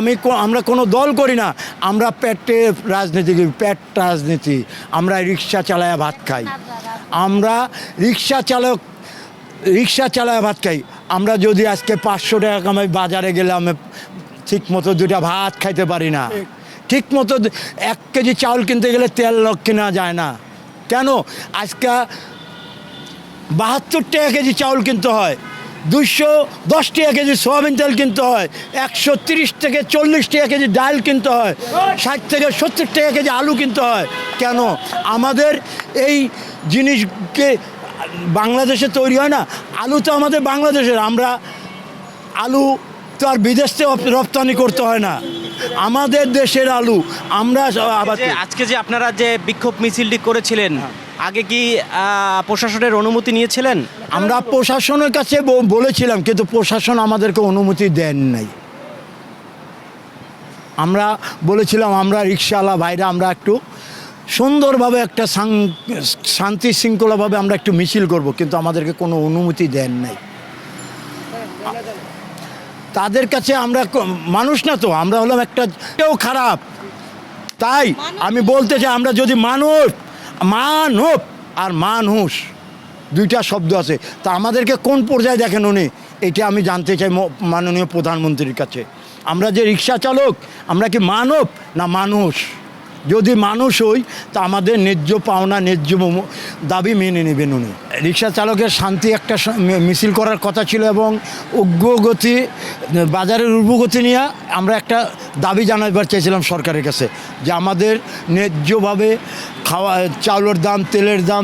আমি আমরা কোনো দল করি না। আমরা পেটে রাজনীতি করি, পেট রাজনীতি। আমরা রিক্সা চালায়া ভাত খাই। আমরা রিক্সা চালক, রিক্সা চালায়া ভাত খাই। আমরা যদি আজকে পাঁচশো টাকা কামাই, বাজারে গেলে আমি ঠিক মতো দুটা ভাত খাইতে পারি না। ঠিক মতো এক কেজি চাউল কিনতে গেলে তেল কেনা যায় না। কেন? আজকে বাহাত্তর টাকা কেজি চাউল কিনতে হয়। দুশো দশ টাকা কেজি সোয়াবিন তেল কিনতে হয় একশো তিরিশ থেকে চল্লিশ টাকা কেজি ডাল কিনতে হয় ষাট থেকে সত্তর টাকা কেজি আলু কিনতে হয়। কেন? আমাদের এই জিনিসকে বাংলাদেশে তৈরি হয় না আলু তো আমাদের বাংলাদেশের আমরা আলু তো আর বিদেশ থেকে রপ্তানি করতে হয় না। আমাদের দেশের আলু আমরা আজকে যে আপনারা যে বিক্ষোভ মিছিলটি করেছিলেন আগে কি প্রশাসনের অনুমতি নিয়েছিলেন? আমরা প্রশাসনের কাছে বলেছিলাম, কিন্তু প্রশাসন আমাদেরকে অনুমতি দেন নাই। আমরা বলেছিলাম, আমরা রিক্সাওয়ালা ভাইরা, আমরা একটু সুন্দরভাবে একটা শান্তি শৃঙ্খলাভাবে আমরা একটু মিছিল করব, কিন্তু আমাদেরকে কোনো অনুমতি দেন নাই। তাদের কাছে আমরা মানুষ না তো, আমরা হলাম একটা, কেউ খারাপ। তাই আমি বলতে চাই, আমরা যদি মানুষ মানব আর মানুষ, দুইটা শব্দ আছে। তা আমাদেরকে কোন পর্যায়ে দেখেন উনি? এটা আমি জানতে চাই মাননীয় প্রধানমন্ত্রীর কাছে। আমরা যে রিক্সা চালক, আমরা কি মানব না মানুষ? যদি মানুষ হই, তা আমাদের ন্যায্য পাওনা, ন্যায্য দাবি মেনে নেবেন উনি। রিক্সা চালকের শান্তি একটা মিছিল করার কথা ছিল এবং উগ্রগতি বাজারের উর্বগতি নিয়ে আমরা একটা দাবি জানাবার চেয়েছিলাম সরকারের কাছে, যে আমাদের ন্যায্যভাবে খাওয়া, চাউলের দাম, তেলের দাম,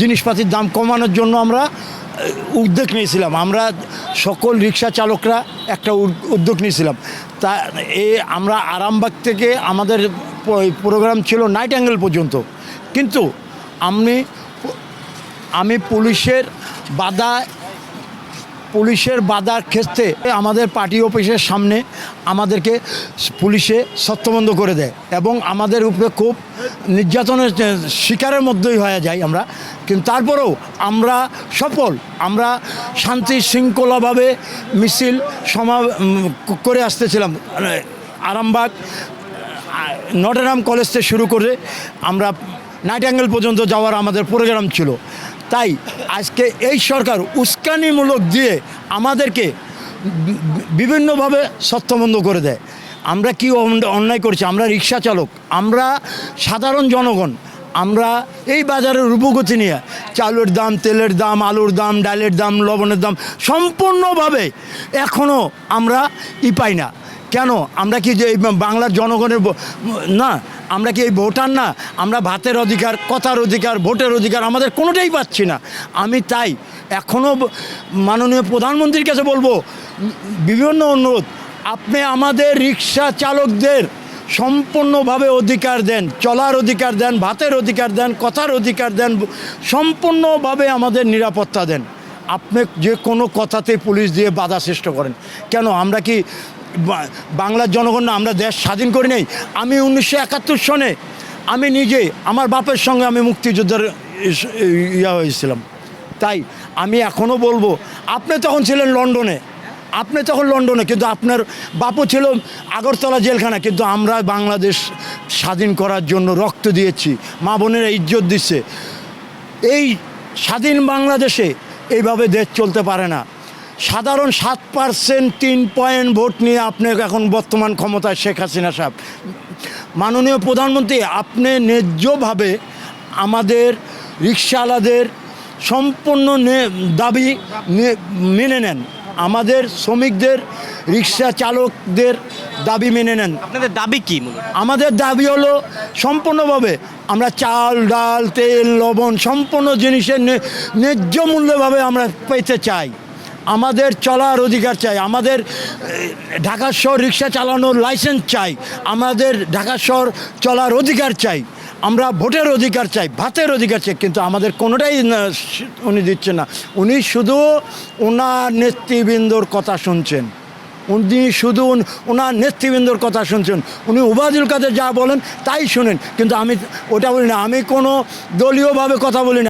জিনিসপাতির দাম কমানোর জন্য আমরা উদ্যোগ নিয়েছিলাম। আমরা সকল রিক্সা চালকরা একটা উদ্যোগ নিয়েছিলাম। তা এ, আমরা আরামবাগ থেকে আমাদের প্রোগ্রাম ছিল নাইট অ্যাঙ্গেল পর্যন্ত। কিন্তু আমি আমি পুলিশের বাধা, পুলিশের বাধার ক্ষেত্রে আমাদের পার্টি অফিসের সামনে আমাদেরকে পুলিশে সত্যবন্ধ করে দেয় এবং আমাদের উপরে খুব নির্যাতনের শিকারের মধ্যেই হয়ে যাই আমরা। কিন্তু তারপরেও আমরা সফল, আমরা শান্তি শৃঙ্খলাভাবে মিছিল সমা করে আসতেছিলাম। আরামবাগ নটরডাম কলেজ থেকে শুরু করে আমরা নাইট অ্যাঙ্গেল পর্যন্ত যাওয়ার আমাদের প্রোগ্রাম ছিল। তাই আজকে এই সরকার উস্কানিমূলক দিয়ে আমাদেরকে বিভিন্নভাবে সত্যবন্ধ করে দেয়। আমরা কি অন্যায় করছি? আমরা রিক্সা চালক, আমরা সাধারণ জনগণ, আমরা এই বাজারের রূপগতি নিয়ে চালের দাম, তেলের দাম, আলুর দাম, ডালের দাম, লবণের দাম সম্পূর্ণভাবে এখনও আমরা ই পাই না। কেন? আমরা কি যে বাংলার জনগণের না, আমরা কি এই ভোটার না? আমরা ভাতের অধিকার, কথার অধিকার, ভোটের অধিকার আমাদের কোনোটাই পাচ্ছি না। আমি তাই এখনও মাননীয় প্রধানমন্ত্রীর কাছে বলব, বিভিন্ন অনুরোধ, আপনি আমাদের রিক্সা চালকদের সম্পূর্ণভাবে অধিকার দেন, চলার অধিকার দেন, ভাতের অধিকার দেন, কথার অধিকার দেন, সম্পূর্ণভাবে আমাদের নিরাপত্তা দেন। আপনি যে কোনো কথাতে পুলিশ দিয়ে বাধা সৃষ্টি করেন। কেন? আমরা কি বাংলার জনগণ আমরা দেশ স্বাধীন করি নাই। আমি উনিশশো একাত্তর সনে আমি নিজে, আমার বাপের সঙ্গে আমি মুক্তিযোদ্ধার ইয়া হয়েছিলাম। তাই আমি এখনও বলব, আপনি তখন ছিলেন লন্ডনে, আপনি তখন লন্ডনে, কিন্তু আপনার বাপও ছিল আগরতলা জেলখানা, কিন্তু আমরা বাংলাদেশ স্বাধীন করার জন্য রক্ত দিয়েছি, মা বোনেরা ইজ্জত দিচ্ছে। এই স্বাধীন বাংলাদেশে এইভাবে দেশ চলতে পারে না। সাধারণ সাত পার্সেন্ট তিন পয়েন্ট ভোট নিয়ে আপনি এখন বর্তমান ক্ষমতায় শেখ হাসিনা সাহেব। মাননীয় প্রধানমন্ত্রী আপনি ন্যায্যভাবে আমাদের রিক্সাওয়ালাদের সম্পূর্ণ নে- দাবি মেনে নেন। আমাদের শ্রমিকদের রিক্সা চালকদের দাবি মেনে নেন। আপনাদের দাবি কি আমাদের দাবি হলো সম্পূর্ণভাবে আমরা চাল ডাল তেল লবণ সম্পূর্ণ জিনিসের ন্যায্য মূল্যভাবে আমরা পেতে চাই। আমাদের চলার অধিকার চাই, আমাদের ঢাকা শহর রিক্সা চালানোর লাইসেন্স চাই, আমাদের ঢাকা শহর চলার অধিকার চাই, আমরা ভোটের অধিকার চাই, ভাতের অধিকার চাই, কিন্তু আমাদের কোনোটাই উনি দিচ্ছেন না। উনি শুধু ওনার নেতৃবৃন্দর কথা শুনছেন। উনি শুধু ওনার নেতৃবৃন্দর কথা শুনছেন। উনি উবাদুল কাদের যা বলেন তাই শুনেন, কিন্তু আমি ওটা বলি না, আমি কোনো দলীয়ভাবে কথা বলি না।